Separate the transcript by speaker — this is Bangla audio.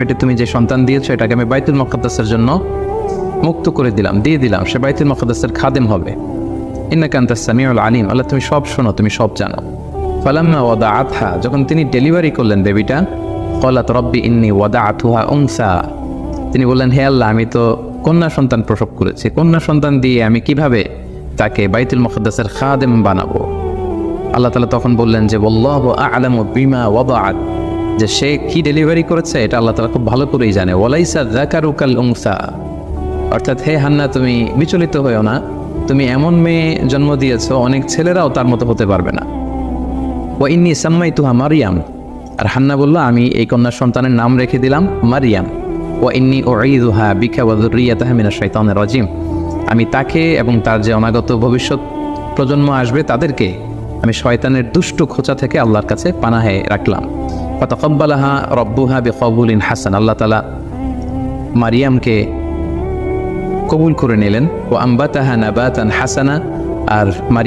Speaker 1: পেটে তুমি যে সন্তান দিয়েছ, এটাকে আমি বাইতুল মকদ্দাসের জন্য মুক্ত করে দিলাম, দিয়ে দিলাম। সে বাইতুল মকদ্দাসের খাদেম হবে। ইন্নাকান্তা সামিউল আলিম। আল্লাহ, তুমি সব শোনো, তুমি সব জানো। ফালাম্মা ওয়াদা আথা যখন তিনি ডেলিভারি করলেন বেবিটা কলাত রব্বি ইন্নি ওয়াদা আথুহা উংসা তিনি বললেন, হে আল্লাহ, আমি তো কন্যা সন্তান প্রসব করেছি। কন্যা সন্তান দিয়ে আমি কীভাবে তাকে বাইতুল মকদ্দাসের খাদেম বানাবো? আল্লাহ তালা তখন বললেন যে বল্লাহ আলাম বিমা ওয়াদাআত। যে সে কি ডেলিভারি করেছে, এটা আল্লাহ তালা খুব ভালো করেই জানে। ওয়ালাইসা জাকারুকাল উংসা অর্থাৎ, হে হান্না, তুমি বিচলিত হয়েও না। তুমি এমন মেয়ে জন্ম দিয়েছ, অনেক ছেলেরাও তার মতো হতে পারবে না। ও ইন্নি সাম্মাই তুহা মারিয়াম। আর হান্না বলল, আমি এই কন্যা সন্তানের নাম রেখে দিলাম মারিয়াম। ও ইন্নি ও ঈদুহা বিখা ওয়াদুরিয়া তাহমিনা শৈতানের রাজিম। আমি তাকে এবং তার যে অনাগত ভবিষ্যৎ প্রজন্ম আসবে তাদেরকে আমি শয়তানের দুষ্ট খোঁচা থেকে আল্লাহর কাছে পানাহে রাখলাম। ফতকব্বালাহা রব্বুহা বেকবুলিন হাসান। আল্লাহ তালা মারিয়ামকে কবুল করে নিলেন। ও আম্বাতাহা নাবাতান হাসানা। আর